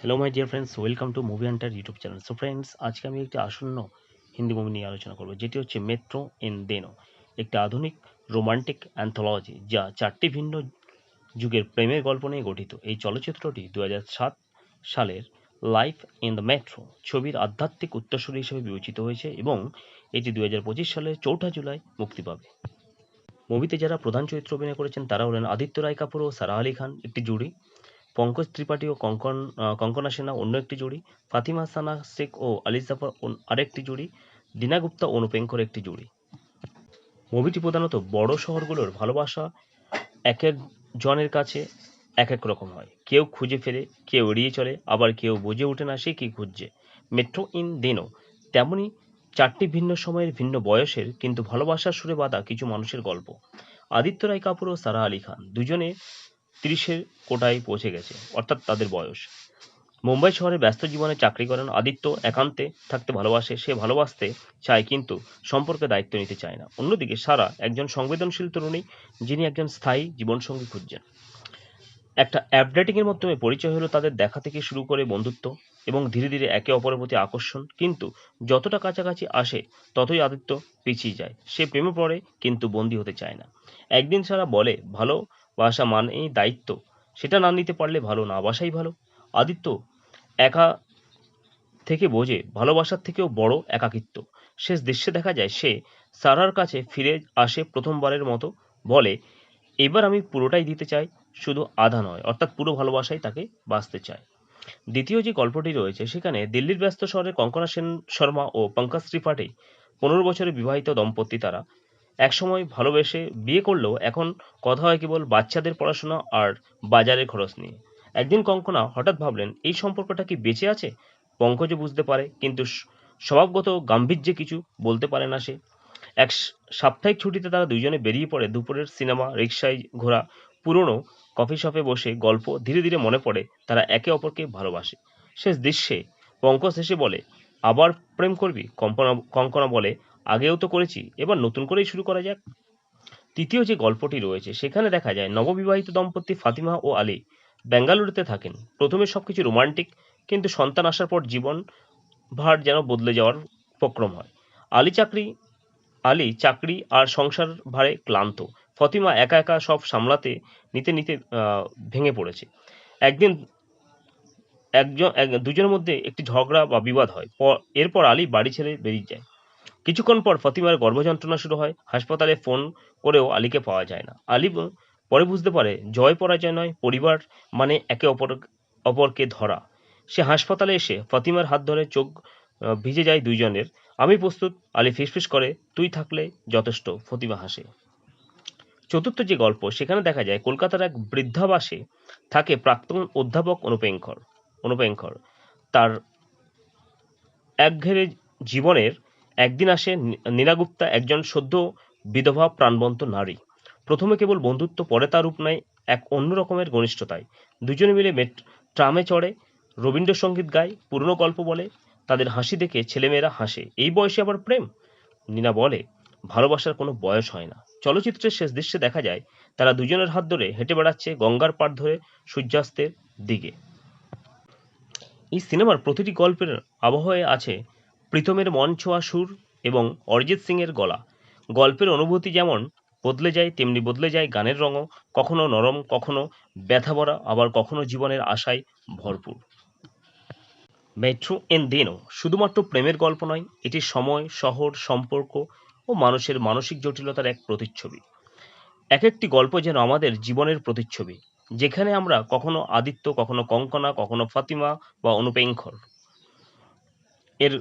Hello my dear friends welcome to Movie Hunter YouTube channel so friends আজকে আমি একটি আসন্ন হিন্দি মুভি নিয়ে আলোচনা করব। যেটি হচ্ছে মেট্রো ইন দেনো একটি আধুনিক রোমান্টিক অ্যান্থোলজি যা চারটি ভিন্ন যুগের প্রেমের গল্প নিয়ে গঠিত। এই চলচ্চিত্রটি দু সালের লাইফ ইন দ্য মেট্রো ছবির আধ্যাত্মিক উত্তরসূরি হিসেবে বিবেচিত হয়েছে এবং এটি দুই হাজার পঁচিশ সালের চৌঠা জুলাই মুক্তি পাবে। মুভিতে যারা প্রধান চরিত্র অভিনয় করেছেন, তারা হলেন আদিত্য রায় কাপুর ও সারা আলী খান, একটি জুড়ি। পঙ্কজ ত্রিপাঠী ও কঙ্কন কঙ্কনা সেনা অন্য একটি জুড়ি, ফাতিমা সানা শেখ ও আলিস জাফর আরেকটি জুড়ি, দীনা গুপ্তা অনুপেঙ্কর একটি জুড়ি। মুভিটি প্রধানত বড় শহরগুলোর ভালোবাসা এক এক জনের কাছে এক এক রকম হয়। কেউ খুঁজে ফেলে কেউ এড়িয়ে চলে, আবার কেউ বুঝে ওঠে না সে কি খুঁজছে। মেট্রো ইন দিনও তেমনি চারটি ভিন্ন সময়ের ভিন্ন বয়সের কিন্তু ভালোবাসার সুরে বাঁধা কিছু মানুষের গল্প। আদিত্য রায় কাপুর ও সারা আলী খান, দুজনে তিরিশের কোটায় পৌঁছে গেছে, অর্থাৎ তাদের বয়স। মুম্বাই শহরে ব্যস্ত জীবনে চাকরি করেন আদিত্য, একান্তে থাকতে ভালোবাসে, সে ভালোবাসতে চায় কিন্তু সম্পর্কে দায়িত্ব নিতে চায় না। অন্যদিকে সারা একজন সংবেদনশীল তরুণী, যিনি একজন স্থায়ী জীবনসঙ্গী খুঁজছেন। একটা অ্যাপ ডেটিংয়ের মাধ্যমে পরিচয় হলো তাদের দেখা থেকে শুরু করে বন্ধুত্ব এবং ধীরে ধীরে একে অপরের প্রতি আকর্ষণ। কিন্তু যতটা কাছাকাছি আসে, ততই আদিত্য পিছিয়ে যায়। সে প্রেমে পড়ে কিন্তু বন্দী হতে চায় না। একদিন সারা বলে ভালোবাসা মানেই দায়িত্ব। সেটা না নিতে পারলে ভালো না, বাসাই ভালো। আদিত্য একা থেকে বোঝে, ভালোবাসার থেকেও বড় একাকিত্ব। শেষ দৃশ্যে দেখা যায়, সে সারার কাছে ফিরে আসে প্রথমবারের মতো, বলে, এবার আমি পুরোটাই দিতে চাই, শুধু আধা নয়। অর্থাৎ পুরো ভালোবাসাই তাকে বাঁচতে চায়। দ্বিতীয় যে গল্পটি রয়েছে, সেখানে দিল্লির ব্যস্ত শহরে কঙ্কনা সেন শর্মা ও পঙ্কজ ত্রিপাঠী, পনেরো বছরের বিবাহিত দম্পতি তারা একসময় ভালোবেসে বিয়ে করলেও এখন কথা হয় কেবল বাচ্চাদের পড়াশোনা আর বাজারের খরচ নিয়ে। একদিন কঙ্কনা হঠাৎ ভাবলেন, এই সম্পর্কটা কি বেঁচে আছে? পঙ্কজও বুঝতে পারে, কিন্তু স্বভাবগত গাম্ভীর্যে কিছু বলতে পারে না সে। এক সাপ্তাহিক ছুটিতে তারা দুইজনে বেরিয়ে পড়ে দুপুরের সিনেমা রিক্সায় ঘোরা, পুরনো কফি শপে বসে গল্প ধীরে ধীরে মনে পড়ে তারা একে অপরকে ভালোবাসে। শেষ দৃশ্যে পঙ্কজ এসে বলে, আবার প্রেম করবি? কঙ্কনা কঙ্কনা বলে আগেও তো করেছি, এবার নতুন করেই শুরু করা যাক। তৃতীয় যে গল্পটি রয়েছে, সেখানে দেখা যায় নববিবাহিত দম্পতি ফাতিমা ও আলী বেঙ্গালুরুতে থাকেন। প্রথমে সবকিছু রোমান্টিক, কিন্তু সন্তান আসার পর জীবন ভার যেন বদলে যাওয়ার উপক্রম হয়। আলী চাকরি আলী চাকরি আর সংসার ভারে ক্লান্ত। ফতিমা একা একা সব সামলাতে, নিতে নিতে ভেঙে পড়েছে। একদিন একজন, এক- দুজনের মধ্যে একটি ঝগড়া বা বিবাদ হয়। এরপর আলী বাড়ি ছেড়ে বেরিয়ে যায়। কিছুক্ষণ পর ফতিমার গর্ভযন্ত্রণা শুরু হয়। হাসপাতালে ফোন করেও আলীকে পাওয়া যায় না। আলী পরে বুঝতে পারে, জয় পরাজয় নয়, পরিবার মানে একে অপর অপরকে ধরা। সে হাসপাতালে এসে ফতিমার হাত ধরে চোখ ভিজে যায় দুইজনের। আমি প্রস্তুত, আলী ফিসফিস করে, তুই থাকলে যথেষ্ট ফতিমা হাসে। চতুর্থ যে গল্প, সেখানে দেখা যায় কলকাতার এক বৃদ্ধাবাসে থাকে প্রাক্তন অধ্যাপক অনুপেঙ্কর। অনুপেঙ্কর, তার একঘেরে জীবনের একদিন আসে নীলাগুপ্তা একজন সদ্য বিধবা প্রাণবন্ত নারী। প্রথমে কেবল বন্ধুত্ব, পরে তার রূপ নেয় এক অন্য রকমের ঘনিষ্ঠতায়। দুজনে মিলে মেট- ট্রামে চড়ে রবীন্দ্রসঙ্গীত গায়, পুরনো গল্প বলে, তাদের হাসি দেখে ছেলেমেয়েরা হাসে। এই বয়সে আবার প্রেম? নীনা বলে, ভালোবাসার কোনো বয়স হয় না। চলচ্চিত্রের শেষ দৃশ্যে দেখা যায়, তারা দুজনের হাত ধরে হেঁটে বেড়াচ্ছে গঙ্গার পাড় ধরে সূর্যাস্তের দিকে। এই সিনেমার প্রতিটি গল্পের আবহাওয়ায় আছে প্রীতমের মন ছোঁয়া সুর এবং অরিজিৎ সিং এর গলা। গল্পের অনুভূতি যেমন, বদলে যায়, তেমনি বদলে যায় গানের রঙও, কখনো নরম, কখনো ব্যথা ভরা, আবার কখনো জীবনের আশায় ভরপুর। মেট্রো এন দেনো শুধুমাত্র প্রেমের গল্প নয়, এটি সময়, শহর, সম্পর্ক ও মানুষের মানসিক জটিলতার এক প্রতিচ্ছবি। এক একটি গল্প যেন আমাদের জীবনের প্রতিচ্ছবি, যেখানে আমরা কখনো আদিত্য, কখনো কঙ্কনা, কখনো ফাতিমা বা অনুপেঙ্খর। এর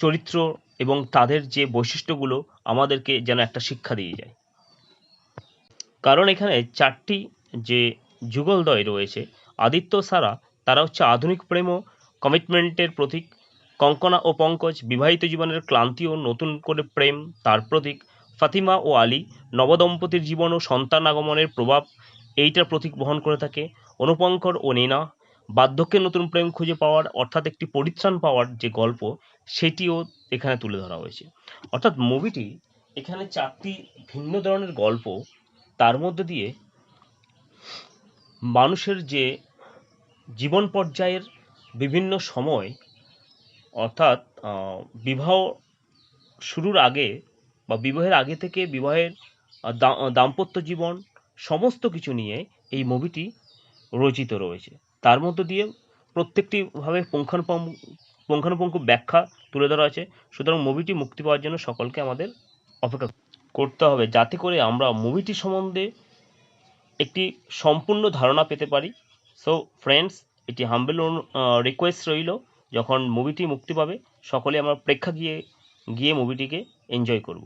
চরিত্র এবং তাদের যে বৈশিষ্ট্যগুলো আমাদেরকে যেন একটা শিক্ষা দিয়ে যায়। কারণ এখানে চারটি যে যুগলদয় রয়েছে, আদিত্য সারা, তারা হচ্ছে আধুনিক প্রেম ও কমিটমেন্টের প্রতীক। কঙ্কনা ও পঙ্কজ বিবাহিত জীবনের ক্লান্তি ও নতুন করে প্রেম, তার প্রতীক। ফাতিমা ও আলী, নবদম্পতির জীবন ও সন্তান আগমনের প্রভাব, এইটার প্রতীক বহন করে থাকে। অনুপঙ্কর ও নীনা বার্ধক্যে নতুন প্রেম খুঁজে পাওয়ার অর্থাৎ একটি পরিত্রাণ পাওয়ার যে গল্প, সেটিও এখানে তুলে ধরা হয়েছে। অর্থাৎ মুভিটি এখানে চারটি ভিন্ন ধরনের গল্প, তার মধ্যে দিয়ে মানুষের যে জীবন পর্যায়ের বিভিন্ন সময়, অর্থাৎ বিবাহ শুরুর আগে বা বিবাহের আগে থেকে বিবাহের দাম্পত্য জীবন, সমস্ত কিছু নিয়ে এই মুভিটি রচিত রয়েছে। তার মধ্য দিয়ে প্রত্যেকটি ভাবে পুঙ্খানুপুঙ্খ পুঙ্খানুপুঙ্খ ব্যাখ্যা তুলে ধরা আছে সুতরাং মুভিটি মুক্তি পাওয়ার জন্য সকলকে আমাদের অপেক্ষা করতে হবে যাতে করে আমরা মুভিটি সম্বন্ধে একটি সম্পূর্ণ ধারণা পেতে পারি। সো ফ্রেন্ডস এটি হাম্বেল রিকোয়েস্ট রইল। যখন মুভিটি মুক্তি পাবে, সকলে আমরা প্রেক্ষা গিয়ে গিয়ে মুভিটিকে এনজয় করব।